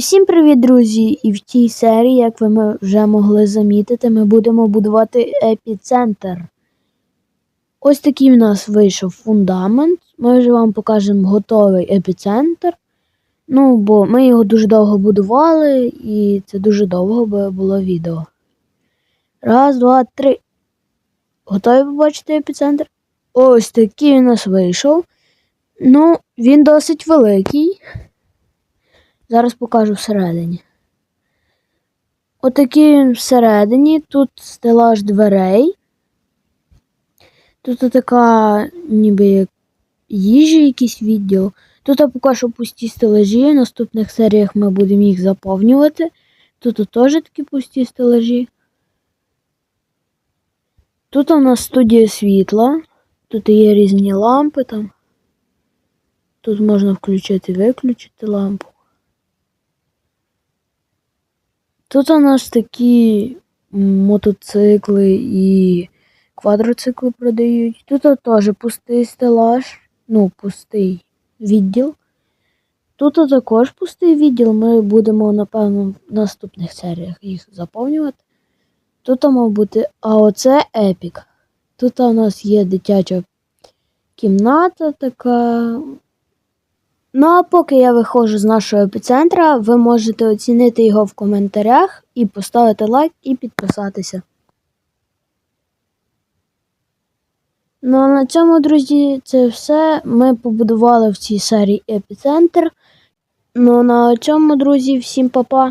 Усім привіт, друзі! І в цій серії, як ви вже могли замітити, ми будемо будувати епіцентр. Ось такий в нас вийшов фундамент. Ми вже вам покажемо готовий епіцентр. Ну, бо ми його дуже довго будували, і це дуже довго би було відео. Раз, два, три. Готові побачити епіцентр? Ось такий у нас вийшов. Ну, він досить великий. Зараз покажу всередині. Отакий він всередині. Тут стелаж дверей. Тут така ніби як їжі якийсь відділ. Тут поки що пусті стелажі. В наступних серіях ми будемо їх заповнювати. Тут теж такі пусті стелажі. Тут у нас студія світла. Тут є різні лампи там. Тут можна включити-виключити лампу. Тут у нас такі мотоцикли і квадроцикли продають. Тут теж пустий стелаж, ну, пустий відділ. Тут також пустий відділ. Ми будемо, напевно, в наступних серіях їх заповнювати. Тут мав бути, а оце епік. Тут у нас є дитяча кімната така. Ну, а поки я виходжу з нашого епіцентра, ви можете оцінити його в коментарях і поставити лайк і підписатися. Ну а на цьому, друзі, це все. Ми побудували в цій серії епіцентр. Ну на цьому, друзі, всім па-па.